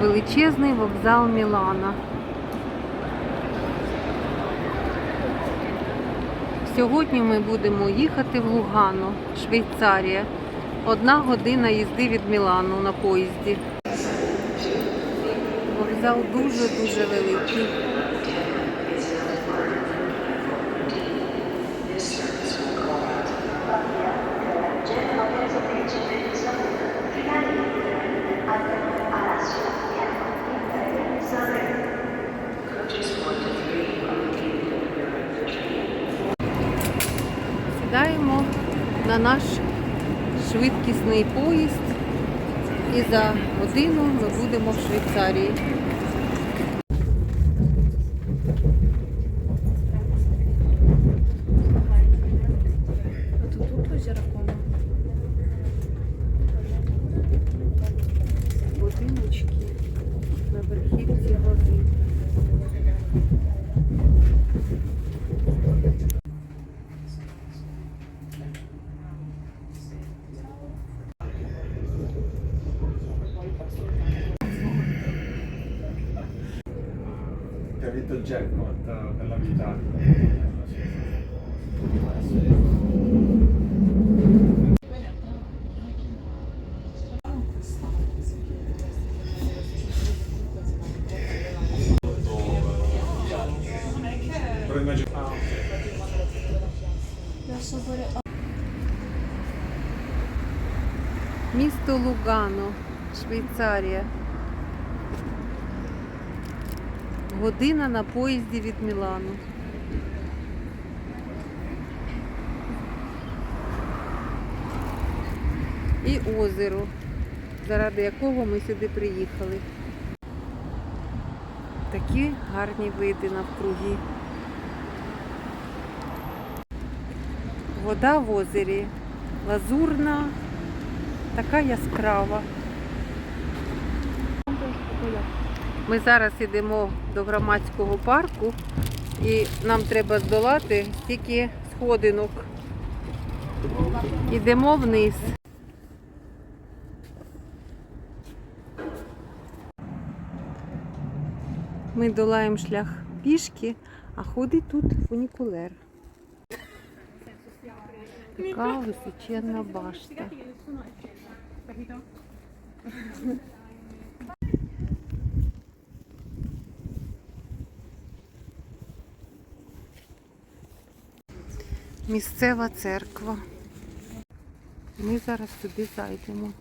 Величезний вокзал Мілана. Сьогодні ми будемо їхати в Лугану, Швейцарія. Одна година їзди від Мілану на поїзді. Вокзал дуже-дуже великий. Сідаємо на наш швидкісний поїзд і за годину ми будемо в Швейцарії. jackpot eh, della vita. Però immagino... Ah, ok. Я собою Місто Лугано, Швейцарія. Година на поїзді від Мілану. І озеро, заради якого ми сюди приїхали. Такі гарні види навкруги. Вода в озері лазурна, така яскрава. Ми зараз йдемо до громадського парку і нам треба здолати стільки сходинок. Йдемо вниз. Ми долаємо шлях пішки, а ходить тут фунікулер. Така височенна башта. Місцева церква. Ми зараз сюди зайдемо.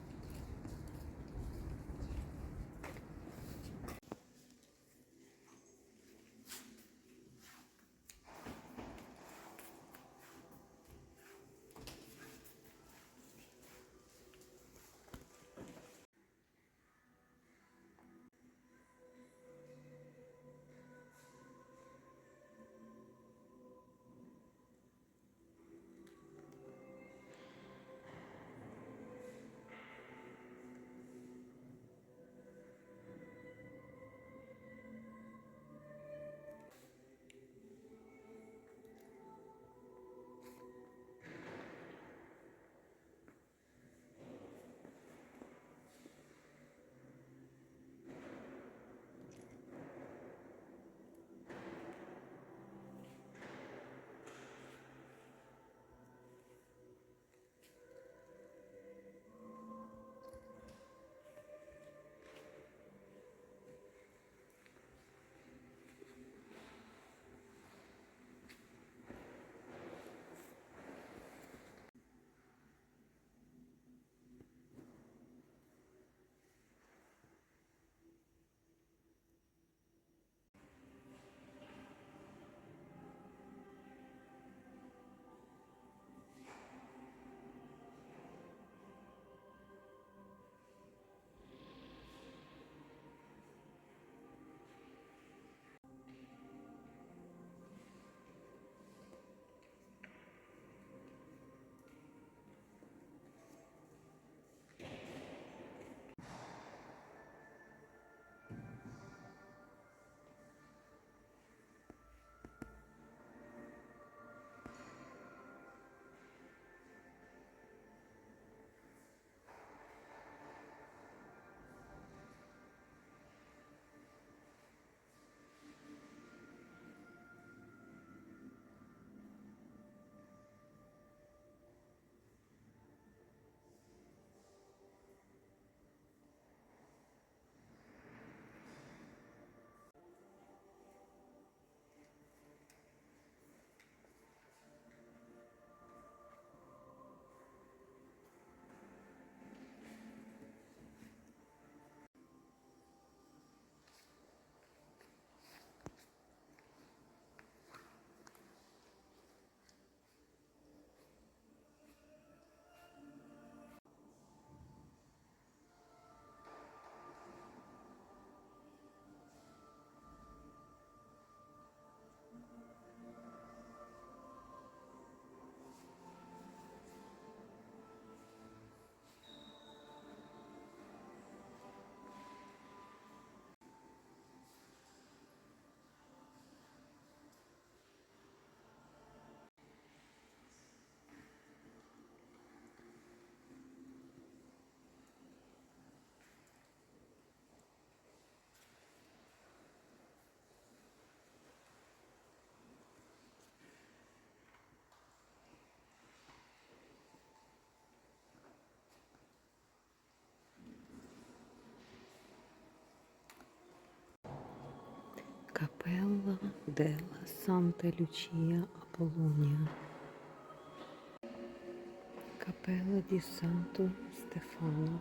Делла Санта Лючія Аполлонія. Капелла ді Санто Стефано.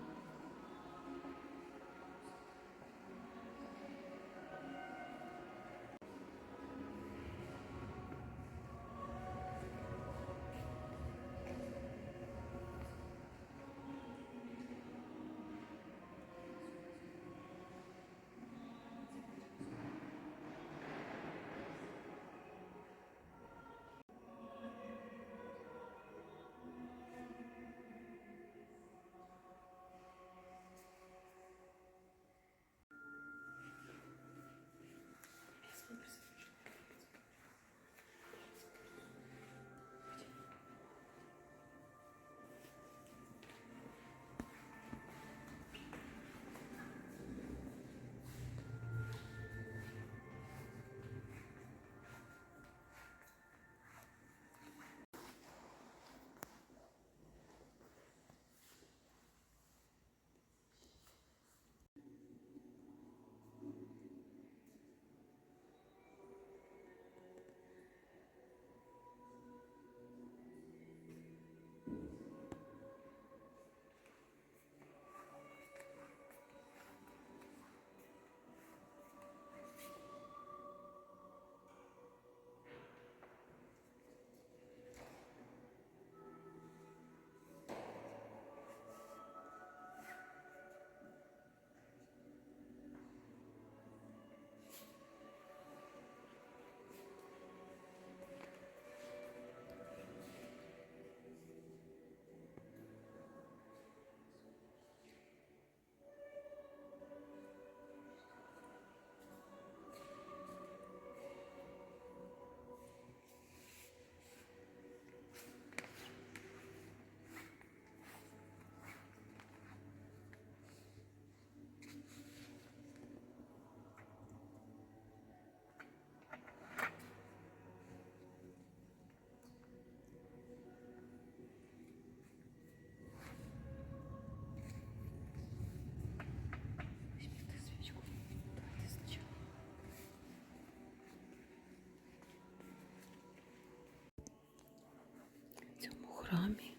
Храмі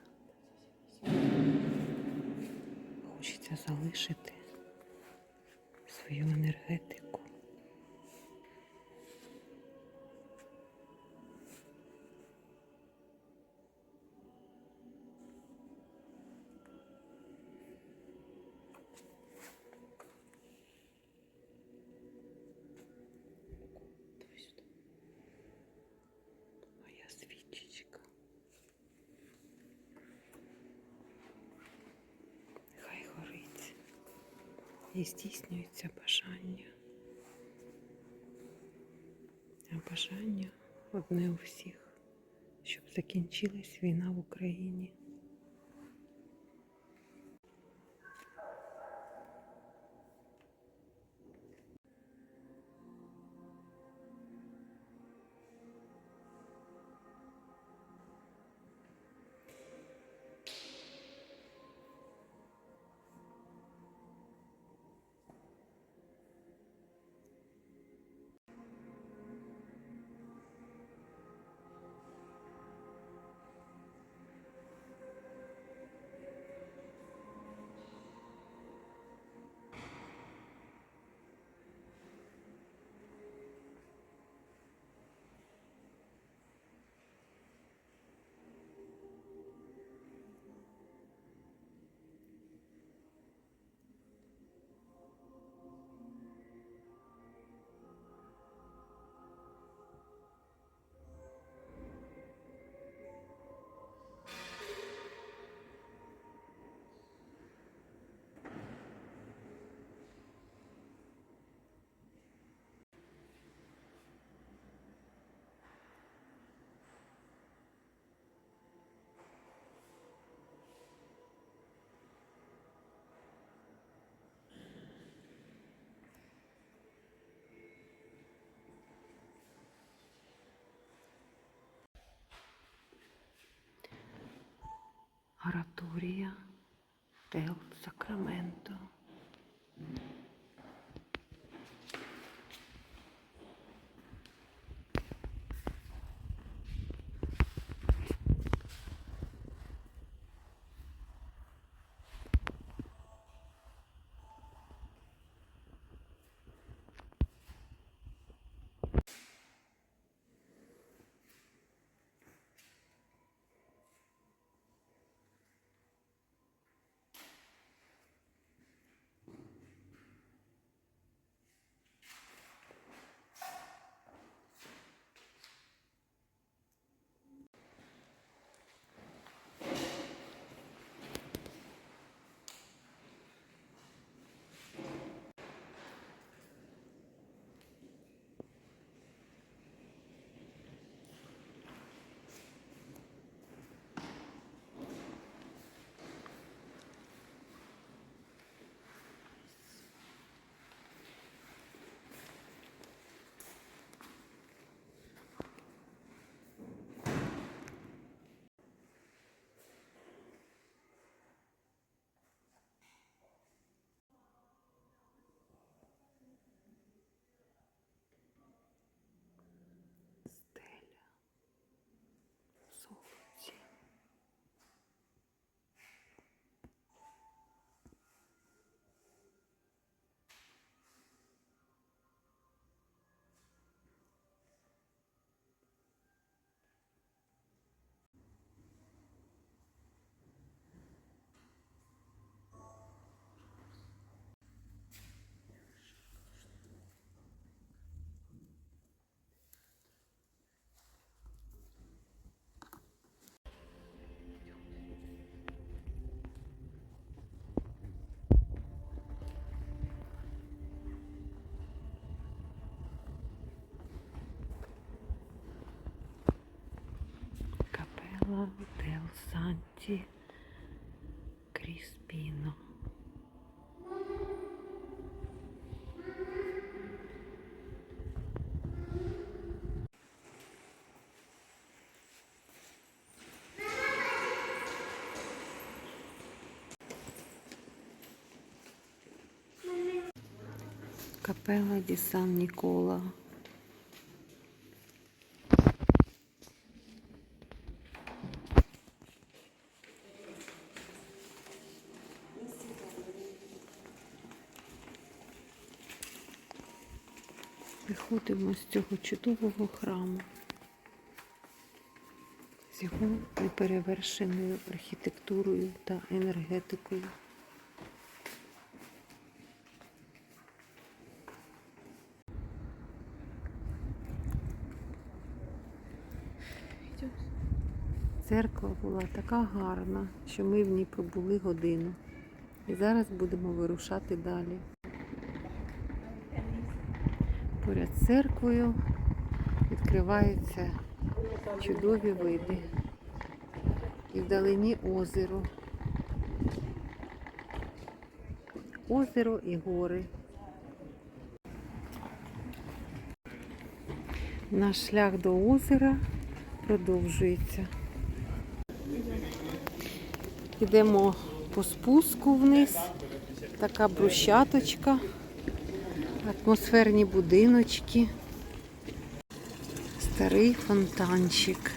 хочеться залишити свою енергетику. І здійснюється бажання. А бажання одне у всіх, щоб закінчилась війна в Україні. Ораторія del Sacramento. Капела Дел Санті Кріспіно. Капела Ді Сан Нікола. З цього чудового храму, з його неперевершеною архітектурою та енергетикою. Церква була така гарна, що ми в ній пробули годину. І зараз будемо вирушати далі. Поряд з церквою відкриваються чудові види. І вдалині озеро. Озеро і гори. Наш шлях до озера продовжується. Йдемо по спуску вниз. Така брусчаточка, атмосферні будиночки, старий фонтанчик.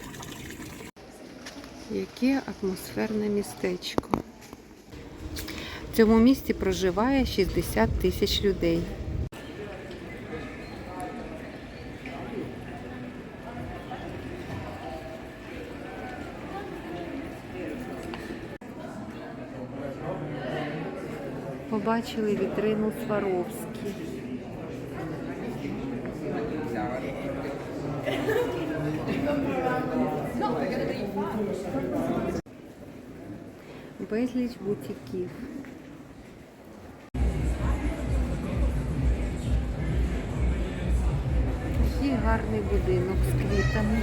Яке атмосферне містечко. В цьому місті проживає 60 тисяч людей. Побачили вітрину Сваровські. Безліч бутіків. Такий гарний будинок з квітами.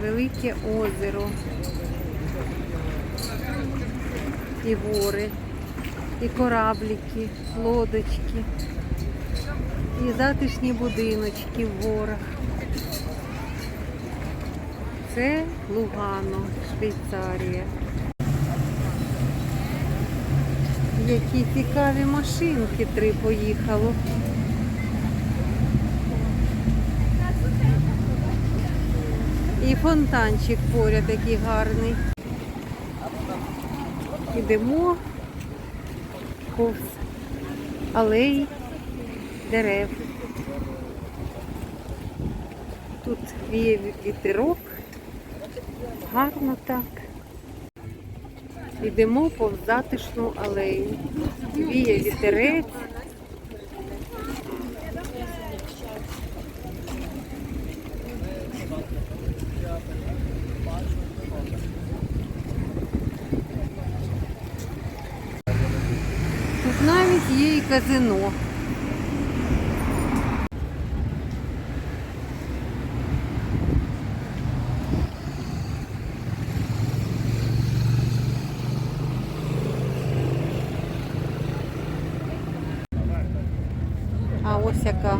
Велике озеро. І гори, і кораблики, лодочки, і затишні будиночки в горах. Це Лугано, Швейцарія. Які цікаві машинки три поїхало. І фонтанчик поряд який гарний. Ідемо повз алеї дерев. Тут віє вітерок, гарно так. Йдемо повз затишну алею. Віє вітерець. Тут навіть є і казино. А ось яка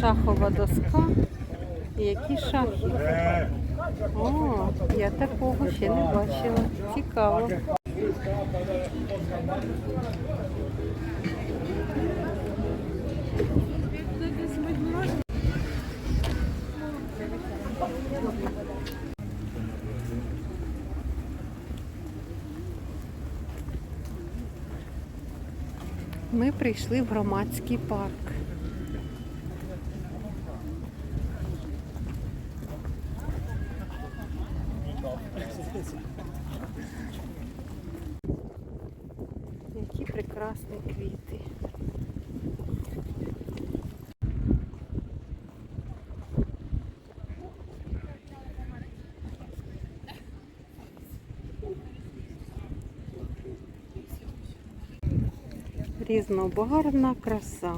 шахова доска. Які шахи. О, я такого ще не бачила. Цікаво. Ми прийшли в громадський парк. Різнобарвна краса.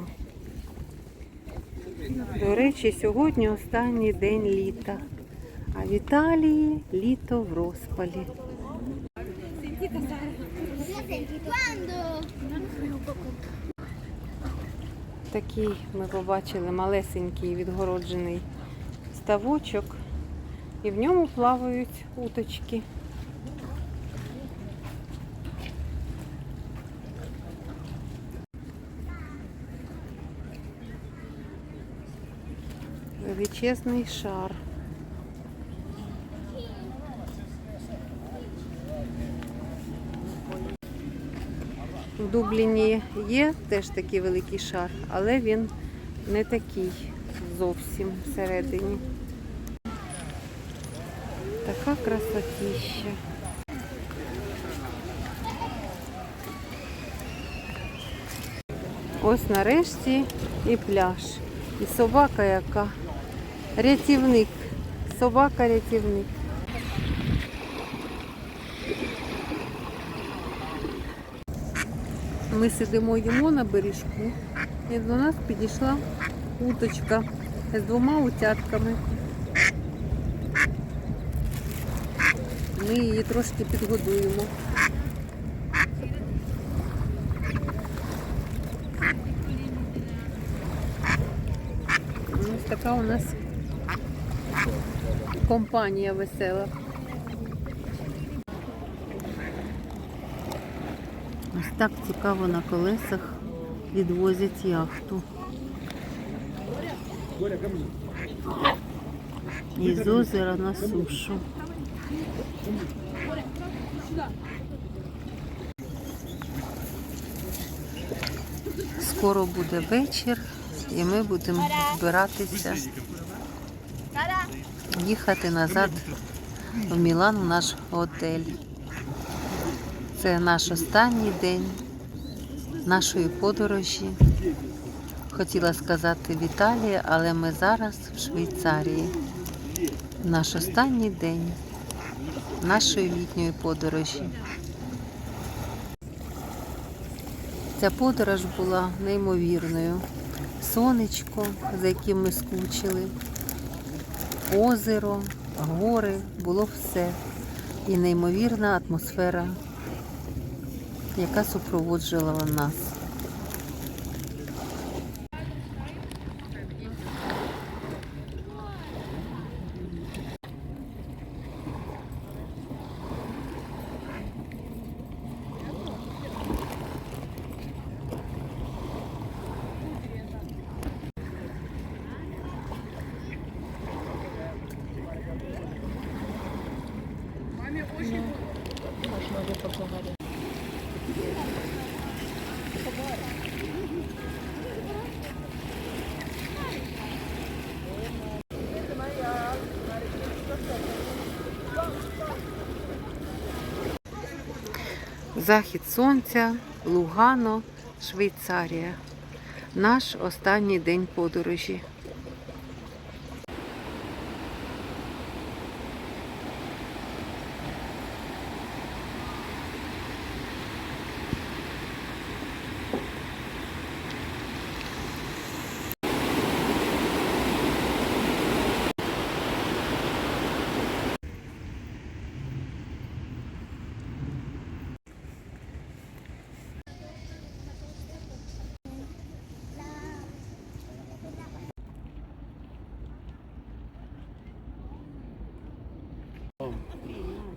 До речі, сьогодні останній день літа. А в Італії літо в розпалі. Такий ми побачили малесенький відгороджений ставочок, і в ньому плавають уточки. Величезний шар. В Дубліні є теж такий великий шар, але він не такий зовсім всередині. Така красотіща. Ось нарешті і пляж. І собака яка. Рятівник. Собака рятівник. Ми сидимо їмо на бережку, і до нас підійшла уточка з двома утятками. Ми її трошки підгодуємо. Ось така у нас компанія весела. Ось так цікаво на колесах відвозять яхту. Із озера на сушу. Скоро буде вечір, і ми будемо збиратися їхати назад в Мілан в наш готель. Це наш останній день нашої подорожі. Хотіла сказати в Італії, але ми зараз в Швейцарії. Наш останній день нашої літньої подорожі. Ця подорож була неймовірною. Сонечко, за яким ми скучили, озеро, гори, було все. І неймовірна атмосфера яка супроводжувала нас. Захід сонця, Лугано, Швейцарія. Наш останній день подорожі.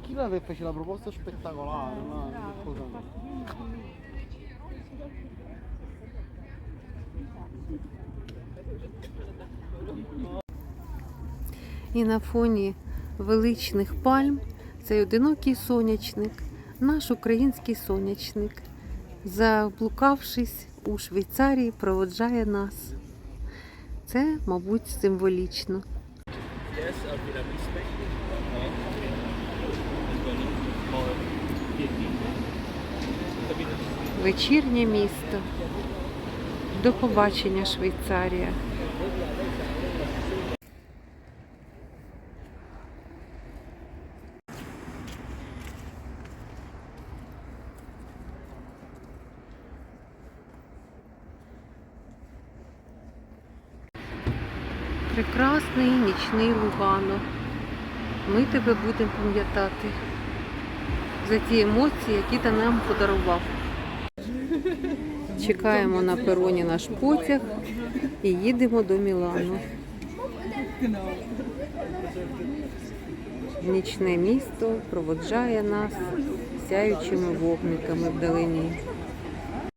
Chi l'aveva fece la proposta spettacolare? No, scusa. І на фоні величних пальм цей одинокий сонячник, наш український сонячник, заблукавшись у Швейцарії, проводжає нас. Це, мабуть, символічно. вечірнє місто. До побачення, Швейцарія. Прекрасний нічний Лугано. Ми тебе будемо пам'ятати за ті емоції, які ти нам подарував. Чекаємо на пероні наш потяг і їдемо до Мілану. Нічне місто проводжає нас сяючими вогниками вдалині.